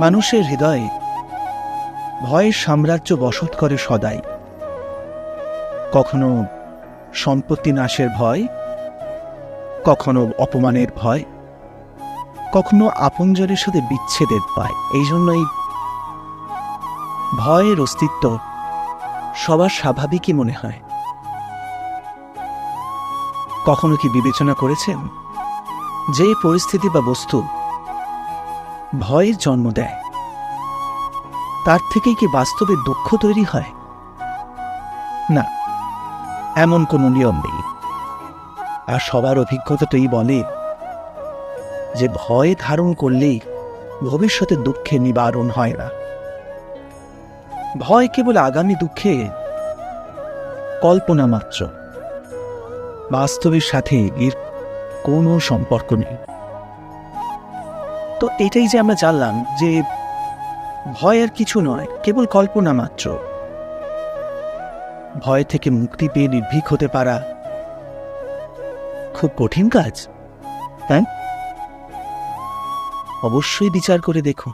মানুষের হৃদয়ে ভয়ের সাম্রাজ্য বসত করে সদাই। কখনো সম্পত্তি নাশের ভয়, কখনো অপমানের ভয়, কখনো আপনজনের সাথে বিচ্ছেদের ভয়। এই জন্যই ভয়ের অস্তিত্ব সবার স্বাভাবিকই মনে হয়। কখনো কি বিবেচনা করেছেন? যে পরিস্থিতি বা বস্তু ভয়ের জন্ম দেয়। তার থেকেই কি বাস্তবে দুঃখ তৈরি হয়? না, এমন কোনো নিয়ম নেই। আর সবার অভিজ্ঞতা তো এই বলে যে, ভয় ধারণ করলেই ভবিষ্যতে দুঃখে নিবারণ হয় না। ভয় কেবল আগামী দুঃখে কল্পনা মাত্র। বাস্তবের সাথে এর কোনো সম্পর্ক নেই। তো এটাই যে আমরা জানলাম যে ভয় আর কিছু নয়, কেবল কল্পনা মাত্র। ভয় থেকে মুক্তি পেয়ে নির্ভীক হতে পারা খুব কঠিন কাজ, তাই অবশ্যই বিচার করে দেখো।